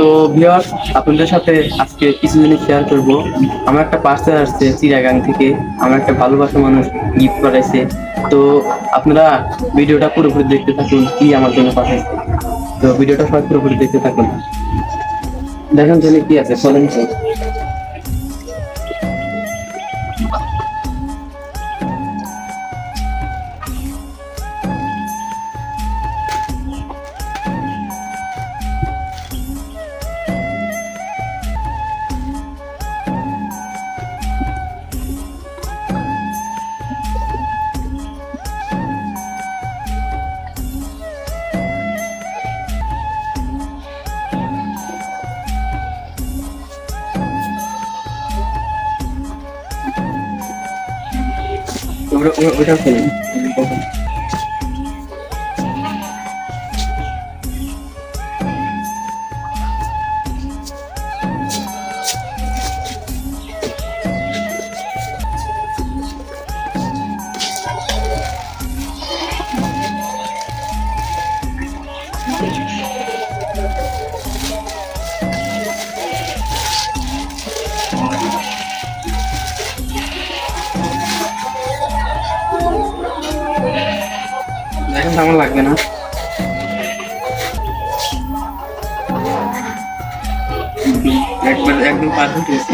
তো ভিওর আপনাদের সাথে আজকে কিছু জিনিস শেয়ার করব। আমার একটা পার্সেল আসছে চিরাগাং থেকে। আমার একটা ভালোবাসা মানুষ গিফট করাইছে। তো আপনারা ভিডিওটা পুরোপুরি দেখতে থাকুন, কি আমার জন্য পাঠাইছে। তো ভিডিওটা সবাই পুরোপুরি দেখতে থাকুন। দেখেন জন্য কি আছে 我我我想捅你。দেখেন কেমন লাগবে না একবার একদম পারফেক্ট হয়েছে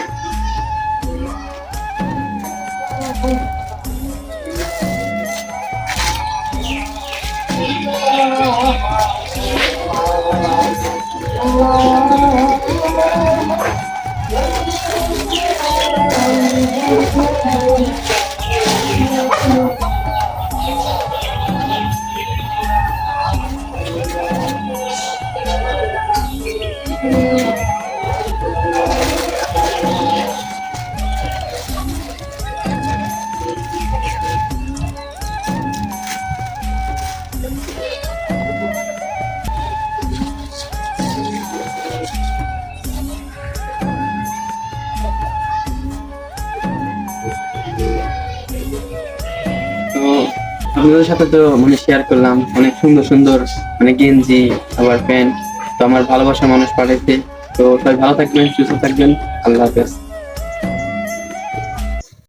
তো আপনাদের সাথে তো মানে শেয়ার করলাম অনেক সুন্দর সুন্দর মানে গেঞ্জি আবার প্যান্ট তো আমার ভালোবাসা মানুষ পাঠাইছে। তো সবাই ভালো থাকবেন, সুস্থ থাকবেন। আল্লাহ হাফেজ।